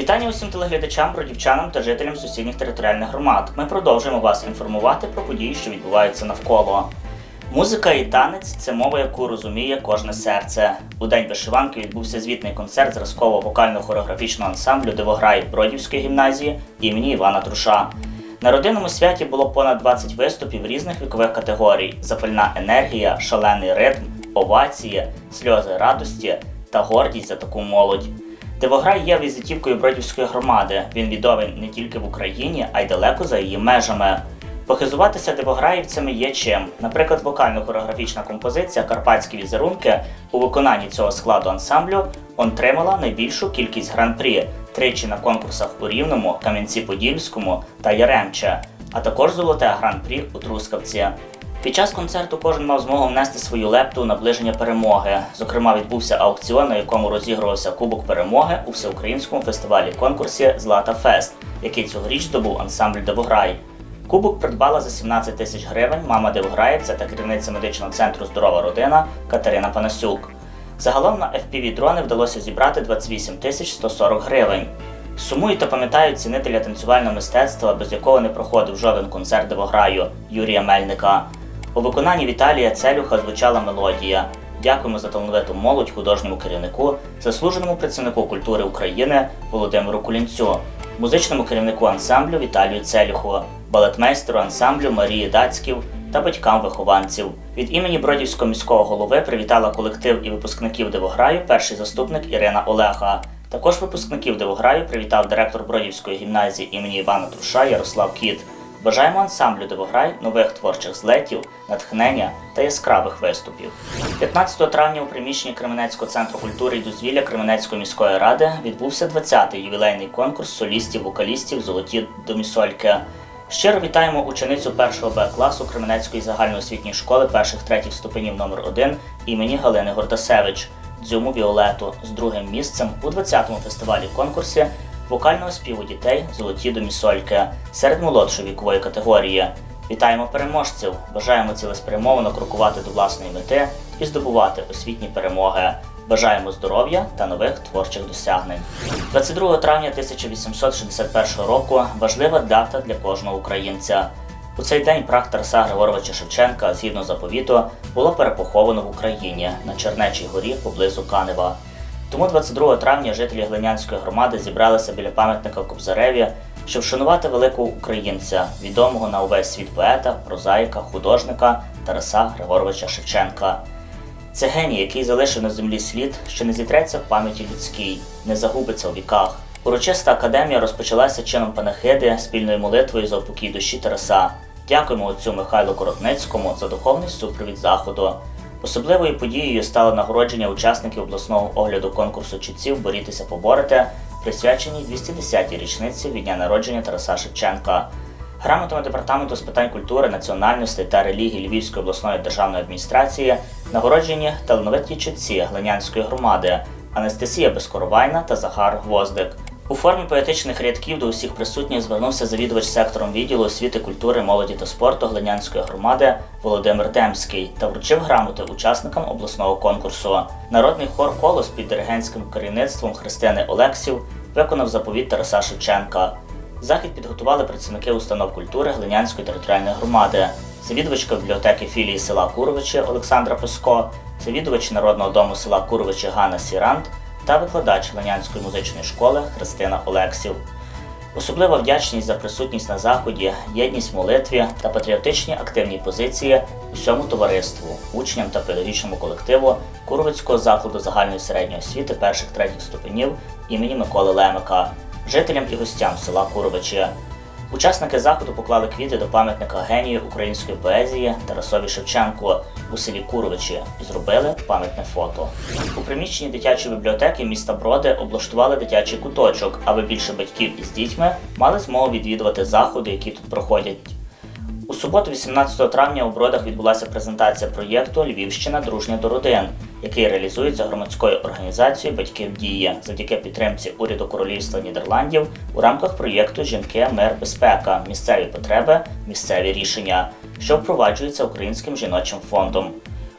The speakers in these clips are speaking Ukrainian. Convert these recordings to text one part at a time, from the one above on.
Вітання усім телеглядачам, бродівчанам та жителям сусідніх територіальних громад. Ми продовжуємо вас інформувати про події, що відбуваються навколо. Музика і танець це мова, яку розуміє кожне серце. У день вишиванки відбувся звітний концерт зразкового вокально-хореографічного ансамблю Дивограй Бродівської гімназії імені Івана Труша. На родинному святі було понад 20 виступів різних вікових категорій: запальна енергія, шалений ритм, овації, сльози радості та гордість за таку молодь. Дивограй є візитівкою Бродівської громади. Він відомий не тільки в Україні, а й далеко за її межами. Похизуватися дивограївцями є чим. Наприклад, вокально-хореографічна композиція Карпатські візерунки у виконанні цього складу ансамблю отримала найбільшу кількість гран-прі тричі на конкурсах у Рівному, Кам'янці-Подільському та Яремче, а також золоте гран-прі у Трускавці. Під час концерту кожен мав змогу внести свою лепту у наближення перемоги. Зокрема, відбувся аукціон, на якому розігрувався Кубок перемоги у всеукраїнському фестивалі конкурсі Злата Фест, який цьогоріч здобув ансамбль Девограй. Кубок придбала за 17 тисяч гривень мама Девограївця та керівниця медичного центру Здорова родина Катерина Панасюк. Загалом на FPV дрони вдалося зібрати 28 тисяч 140 гривень. Сумують та пам'ятають цінителя танцювального мистецтва, без якого не проходив жоден концерт Девограю Юрія Мельника. У виконанні Віталія Целюха звучала мелодія. Дякуємо за талановиту молодь художньому керівнику, заслуженому працівнику культури України Володимиру Кулінцю, музичному керівнику ансамблю Віталію Целюху, балетмейстеру ансамблю Марії Дацьків та батькам вихованців. Від імені Бродівського міського голови привітала колектив і випускників Дивограю перший заступник Ірина Олега. Також випускників Дивограю привітав директор Бродівської гімназії імені Івана Труша Ярослав Кіт. Бажаємо ансамблю Дивограй нових творчих злетів, натхнення та яскравих виступів. 15 травня у приміщенні Кременецького центру культури і дозвілля Кременецької міської ради відбувся 20-й ювілейний конкурс солістів-вокалістів Золоті домісольки. Щиро вітаємо ученицю 1 Б класу Кременецької загальноосвітньої школи перших третіх ступенів номер 1 імені Галини Гордасевич, Дзюму Віолету з другим місцем у 20-му фестивалі конкурсі вокального співу дітей Золоті домісольки серед молодшої вікової категорії. Вітаємо переможців! Бажаємо цілеспрямовано крокувати до власної мети і здобувати освітні перемоги. Бажаємо здоров'я та нових творчих досягнень. 22 травня 1861 року важлива дата для кожного українця. У цей день прах Тараса Григоровича Шевченка, згідно заповіту, було перепоховано в Україні на Чернечій горі поблизу Канева. Тому 22 травня жителі Глинянської громади зібралися біля пам'ятника Кобзареві, щоб вшанувати великого українця, відомого на увесь світ поета, прозаїка, художника Тараса Григоровича Шевченка. Це геній, який залишив на землі слід, що не зітреться в пам'яті людській, не загубиться у віках. Урочиста академія розпочалася чином панахиди спільною молитвою за упокій душі Тараса. Дякуємо отцю Михайлу Коротницькому за духовний супровід заходу. Особливою подією стало нагородження учасників обласного огляду конкурсу чітців Борітися поборете, присвяченій 210-й річниці від дня народження Тараса Шевченка. Грамотами департаменту з питань культури, національності та релігії Львівської обласної державної адміністрації нагороджені талановиті чітці Глинянської громади Анастасія Безкоровайна та Захар Гвоздик. У формі поетичних рядків до усіх присутніх звернувся завідувач сектором відділу освіти, культури, молоді та спорту Глинянської громади Володимир Демський та вручив грамоти учасникам обласного конкурсу. Народний хор колос під диригентським керівництвом Христини Олексів виконав заповіт Тараса Шевченка. Захід підготували працівники установ культури Глинянської територіальної громади, завідувачка бібліотеки філії села Куровичі Олександра Песко, завідувач Народного дому села Куровичі Ганна Сірант та викладач Глинянської музичної школи Христина Олексів. Особлива вдячність за присутність на заході, єдність в молитві та патріотичні активні позиції усьому товариству, учням та педагогічному колективу Куровицького закладу загальної середньої освіти перших третіх ступенів імені Миколи Лемика, жителям і гостям села Куровичі. Учасники заходу поклали квіти до пам'ятника генію української поезії Тарасові Шевченку у селі Куровичі і зробили пам'ятне фото. У приміщенні дитячої бібліотеки міста Броди облаштували дитячий куточок, аби більше батьків із дітьми мали змогу відвідувати заходи, які тут проходять. У суботу, 18 травня, у Бродах відбулася презентація проєкту Львівщина дружня до родин, який реалізується громадською організацією Батьків дії завдяки підтримці уряду Королівства Нідерландів у рамках проєкту Жінки, мир, безпека, місцеві потреби, місцеві рішення, що впроваджується Українським жіночим фондом.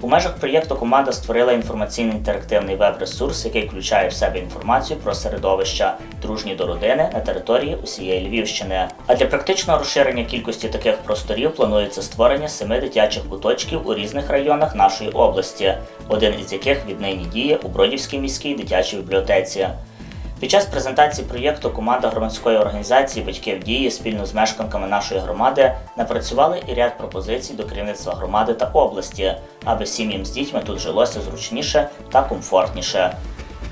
У межах проєкту команда створила інформаційний інтерактивний веб-ресурс, який включає в себе інформацію про середовища, дружні до родини на території усієї Львівщини. А для практичного розширення кількості таких просторів планується створення семи дитячих куточків у різних районах нашої області, один із яких віднині діє у Бродівській міській дитячій бібліотеці. Під час презентації проєкту команда громадської організації Батьки в дії спільно з мешканками нашої громади напрацювали і ряд пропозицій до керівництва громади та області, аби сім'ям з дітьми тут жилося зручніше та комфортніше.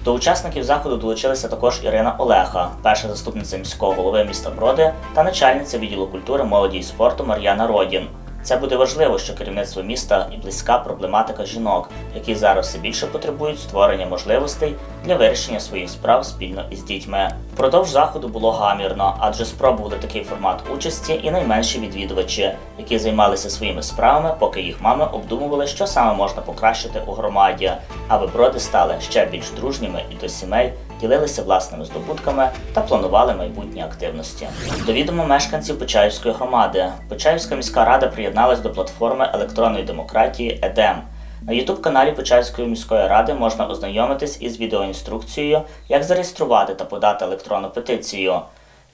До учасників заходу долучилися також Ірина Олеха, перша заступниця міського голови міста Броди та начальниця відділу культури, молоді і спорту Мар'яна Родін. Це буде важливо, що керівництво міста і близька проблематика жінок, які зараз все більше потребують створення можливостей для вирішення своїх справ спільно із дітьми. Впродовж заходу було гамірно, адже спробували такий формат участі і найменші відвідувачі, які займалися своїми справами, поки їх мами обдумували, що саме можна покращити у громаді, аби броди стали ще більш дружніми і до сімей ділилися власними здобутками та планували майбутні активності. До відома мешканців Почаївської громади. Почаївська міська рада приєдналась до платформи електронної демократії ЕДЕМ. На ютуб-каналі Почаївської міської ради можна ознайомитись із відеоінструкцією, як зареєструвати та подати електронну петицію.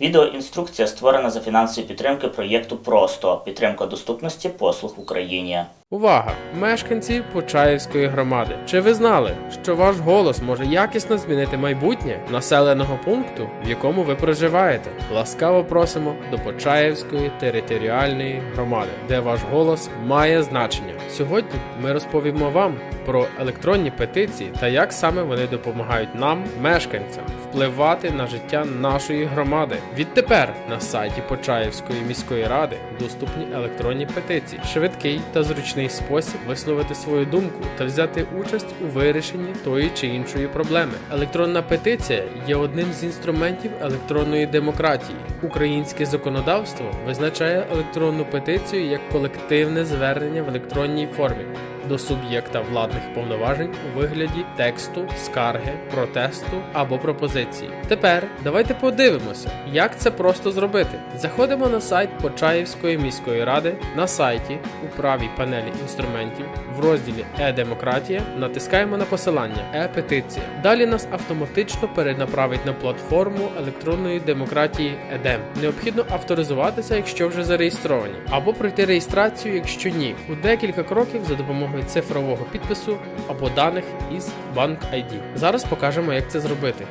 Відеоінструкція створена за фінансової підтримки проєкту Просто підтримка доступності послуг в Україні. Увага! Мешканці Почаївської громади. Чи ви знали, що ваш голос може якісно змінити майбутнє населеного пункту, в якому ви проживаєте? Ласкаво просимо до Почаївської територіальної громади, де ваш голос має значення. Сьогодні ми розповімо вам про електронні петиції та як саме вони допомагають нам, мешканцям, впливати на життя нашої громади. Відтепер на сайті Почаївської міської ради доступні електронні петиції, швидкий та зручний спосіб висловити свою думку та взяти участь у вирішенні тої чи іншої проблеми. Електронна петиція є одним з інструментів електронної демократії. Українське законодавство визначає електронну петицію як колективне звернення в електронній формі до суб'єкта владних повноважень у вигляді тексту, скарги, протесту або пропозиції. Тепер давайте подивимося, як це просто зробити. Заходимо на сайт Почаївської міської ради на сайті у правій панелі інструментів в розділі Е-демократія натискаємо на посилання Е-петиція. Далі нас автоматично перенаправить на платформу електронної демократії EDEM. Необхідно авторизуватися, якщо вже зареєстровані, або пройти реєстрацію, якщо ні, у декілька кроків за допомогою цифрового підпису або даних із Bank ID. Зараз покажемо, як це зробити.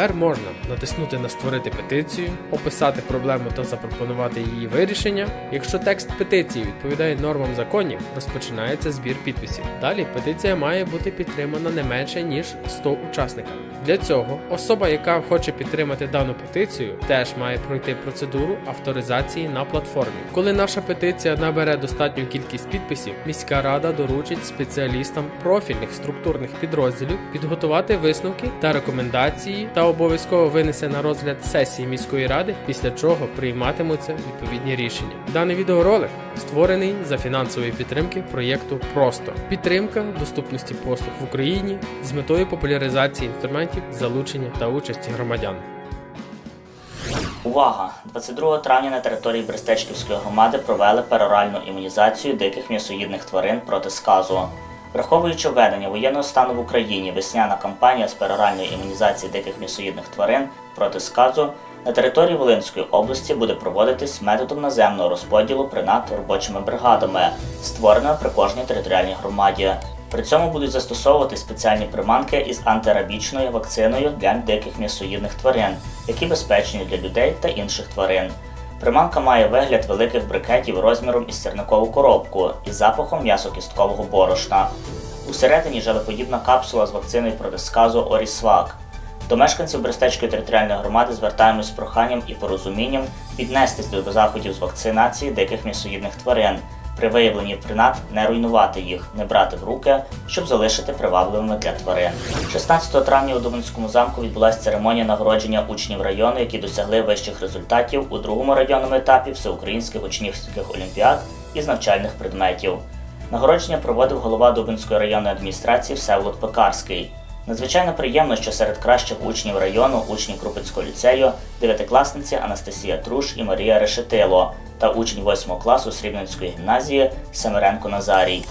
Тепер можна натиснути на Створити петицію, описати проблему та запропонувати її вирішення. Якщо текст петиції відповідає нормам законів, розпочинається збір підписів. Далі петиція має бути підтримана не менше ніж 100 учасниками. Для цього особа, яка хоче підтримати дану петицію, теж має пройти процедуру авторизації на платформі. Коли наша петиція набере достатню кількість підписів, міська рада доручить спеціалістам профільних структурних підрозділів підготувати висновки та рекомендації та обов'язково винесе на розгляд сесії міської ради, після чого прийматимуться відповідні рішення. Даний відеоролик створений за фінансової підтримки проєкту Просто підтримка доступності послуг в Україні з метою популяризації інструментів залучення та участі громадян. Увага! 22 травня на території Брестечківської громади провели пероральну імунізацію диких м'ясоїдних тварин проти сказу. Враховуючи введення воєнного стану в Україні, весняна кампанія з пероральної імунізації диких м'ясоїдних тварин проти сказу на території Волинської області буде проводитись методом наземного розподілу принад робочими бригадами, створеними при кожній територіальній громаді. При цьому будуть застосовувати спеціальні приманки із антирабічною вакциною для диких м'ясоїдних тварин, які безпечні для людей та інших тварин. Приманка має вигляд великих брикетів розміром із сірникову коробку із запахом м'ясо-кісткового борошна. Усередині жалеподібна капсула з вакциною проти сказу Орісвак. До мешканців Брестечкої територіальної громади звертаємось з проханням і порозумінням піднестись до заходів з вакцинації диких м'ясоїдних тварин. При виявленні принад не руйнувати їх, не брати в руки, щоб залишити привабливими для тварин. 16 травня у Дубинському замку відбулася церемонія нагородження учнів району, які досягли вищих результатів у другому районному етапі всеукраїнських учнівських олімпіад із навчальних предметів. Нагородження проводив голова Дубинської районної адміністрації Всеволод Пекарський. Надзвичайно приємно, що серед кращих учнів району, учнів Крупицького ліцею, дев'ятикласниці Анастасія Труш і Марія Решетило та учень 8 класу Срібненської гімназії Семеренко Назарій.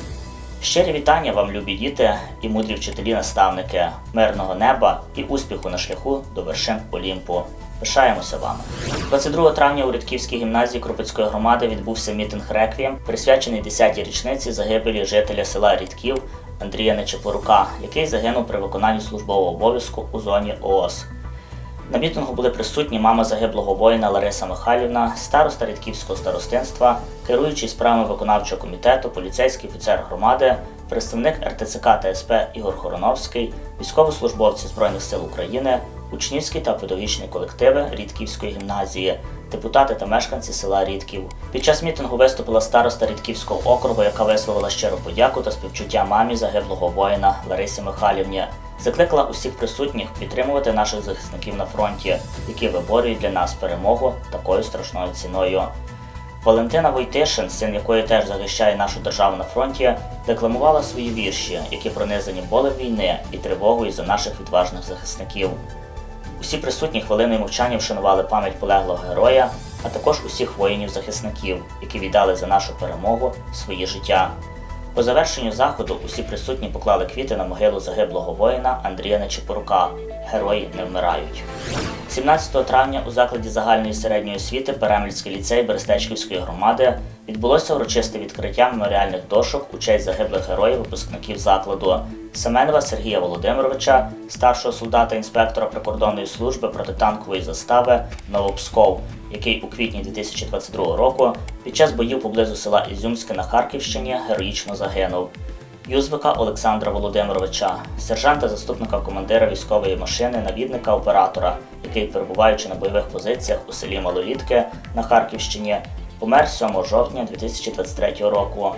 Щирі вітання вам, любі діти і мудрі вчителі-наставники, мирного неба і успіху на шляху до вершин Олімпу. Пишаємося вами. 22 травня у Рідківській гімназії Крупицької громади відбувся мітинг реквієм, присвячений 10-й річниці загибелі жителя села Рідків Андрія Нечепорука, який загинув при виконанні службового обов'язку у зоні ООС. На мітингу були присутні мама загиблого воїна Лариса Михайлівна, староста Рідківського старостинства, керуючий справами виконавчого комітету, поліцейський офіцер громади, представник РТЦК та СП Ігор Хороновський, військовослужбовці Збройних сил України, учнівські та педагогічні колективи Рідківської гімназії, депутати та мешканці села Рідків. Під час мітингу виступила староста Рідківського округу, яка висловила щиру подяку та співчуття мамі загиблого воїна Ларисі Михайлівні. Закликала усіх присутніх підтримувати наших захисників на фронті, які виборюють для нас перемогу такою страшною ціною. Валентина Войтишин, син якої теж захищає нашу державу на фронті, декламувала свої вірші, які пронизані болем війни і тривогою за наших відважних захисників. Усі присутні хвилиною мовчання вшанували пам'ять полеглого героя, а також усіх воїнів-захисників, які віддали за нашу перемогу свої життя. По завершенню заходу усі присутні поклали квіти на могилу загиблого воїна Андрія Нечепорука. Герої не вмирають. 17 травня у закладі загальної середньої освіти Перемельський ліцей Берестечківської громади відбулося урочисте відкриття меморіальних дошок у честь загиблих героїв випускників закладу Семенова Сергія Володимировича, старшого солдата інспектора прикордонної служби протитанкової застави Новопсков, який у квітні 2022 року під час боїв поблизу села Ізюмське на Харківщині героїчно загинув. Юзвика Олександра Володимировича, сержанта заступника командира військової машини, навідника оператора, який, перебуваючи на бойових позиціях у селі Малолітки на Харківщині, помер 7 жовтня 2023 року.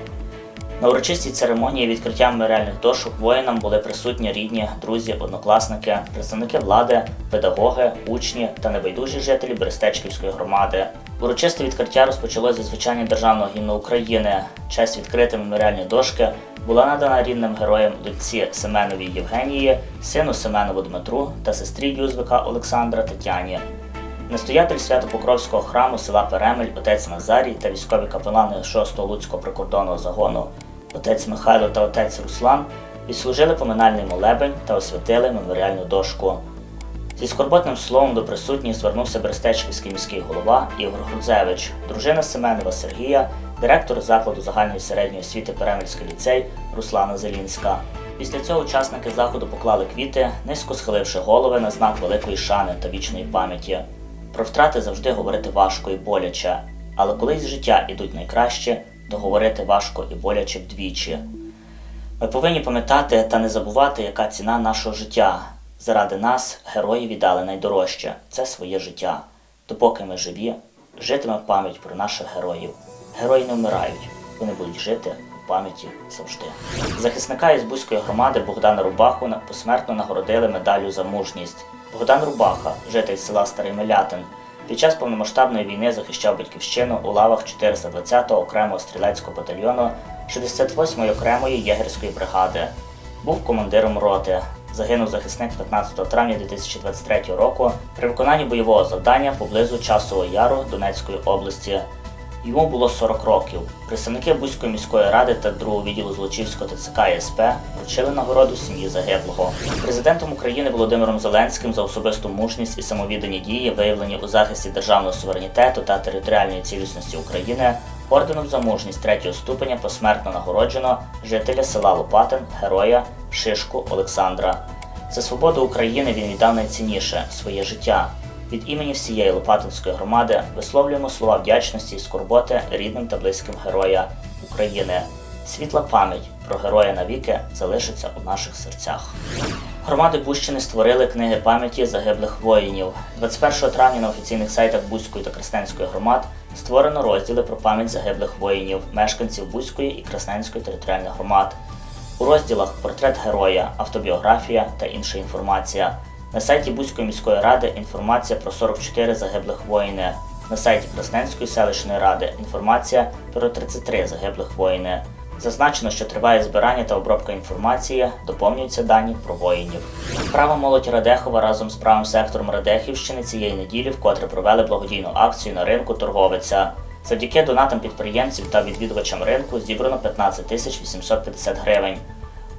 На урочистій церемонії відкриття меморіальних дошок воїнам були присутні рідні, друзі, однокласники, представники влади, педагоги, учні та небайдужі жителі Берестечківської громади. Урочисте відкриття розпочалося зі звучання державного гімну України. Честь відкрити меморіальні дошки була надана рідним героям доньці Семеновій Євгенії, сину Семенову Дмитру та сестрі Юзвика Олександра Тетяні. Настоятель Свято-Покровського храму села Перемель, отець Назарій та військові капелани 6-го Луцького прикордонного загону, отець Михайло та отець Руслан відслужили поминальний молебень та освятили меморіальну дошку. Зі скорботним словом до присутніх звернувся Берестечківський міський голова Ігор Грудзевич, дружина Семенова Сергія, директор закладу загальної середньої освіти Перемельський ліцей Руслана Зелінська. Після цього учасники заходу поклали квіти, низько схиливши голови на знак великої шани та вічної пам'яті. Про втрати завжди говорити важко і боляче, але коли з життя ідуть найкраще, то говорити важко і боляче вдвічі. Ми повинні пам'ятати та не забувати, яка ціна нашого життя. Заради нас герої віддали найдорожче це своє життя. Допоки ми живі, житиме пам'ять про наших героїв. Герої не вмирають, вони будуть жити пам'яті завжди. Захисника із Бузької громади Богдана Рубаху посмертно нагородили медаллю за мужність. Богдан Рубаха, житель села Старий Мелятин, під час повномасштабної війни захищав батьківщину у лавах 420-го окремого стрілецького батальйону 68-ї окремої єгерської бригади. Був командиром роти. Загинув захисник 15 травня 2023 року при виконанні бойового завдання поблизу Часового Яру Донецької області. Йому було 40 років. Представники Бузької міської ради та другого відділу Злочівського ТЦК СП вручили нагороду сім'ї загиблого. Президентом України Володимиром Зеленським за особисту мужність і самовіддані дії, виявлені у захисті державного суверенітету та територіальної цілісності України, орденом за мужність третього ступеня посмертно нагороджено жителя села Лопатин, героя Шишку Олександра. За свободу України він віддав найцінніше своє життя. Від імені всієї Лопатинської громади висловлюємо слова вдячності і скорботи рідним та близьким героя України. Світла пам'ять про героя навіки залишиться у наших серцях. Громади Бущини створили книги пам'яті загиблих воїнів. 21 травня на офіційних сайтах Бузької та Красненської громад створено розділи про пам'ять загиблих воїнів, мешканців Бузької і Красненської територіальних громад. У розділах портрет героя, автобіографія та інша інформація. На сайті Бузької міської ради інформація про 44 загиблих воїни. На сайті Красненської селищної ради інформація про 33 загиблих воїни. Зазначено, що триває збирання та обробка інформації, доповнюються дані про воїнів. Права молодь Радехова разом з правим сектором Радехівщини цієї неділі вкотре провели благодійну акцію на ринку торговиця. Завдяки донатам підприємців та відвідувачам ринку зібрано 15 тисяч 850 гривень.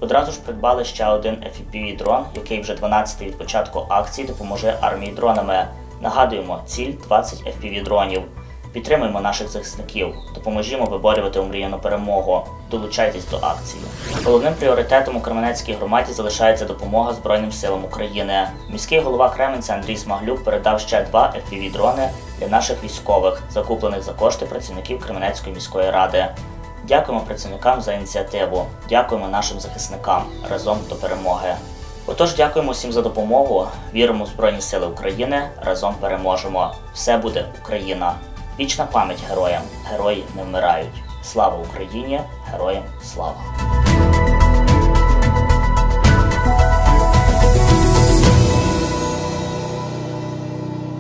Одразу ж придбали ще один FPV дрон, який вже 12-й від початку акції допоможе армії дронами. Нагадуємо, ціль 20 FPV дронів. Підтримуємо наших захисників, допоможімо виборювати омріяну перемогу. Долучайтесь до акції. Головним пріоритетом у Кременецькій громаді залишається допомога Збройним силам України. Міський голова Кременця Андрій Смаглюк передав ще два FPV дрони для наших військових, закуплених за кошти працівників Кременецької міської ради. Дякуємо працівникам за ініціативу. Дякуємо нашим захисникам разом до перемоги. Отож, дякуємо всім за допомогу. Віримо в Збройні Сили України. Разом переможемо. Все буде Україна. Вічна пам'ять героям. Герої не вмирають. Слава Україні! Героям слава!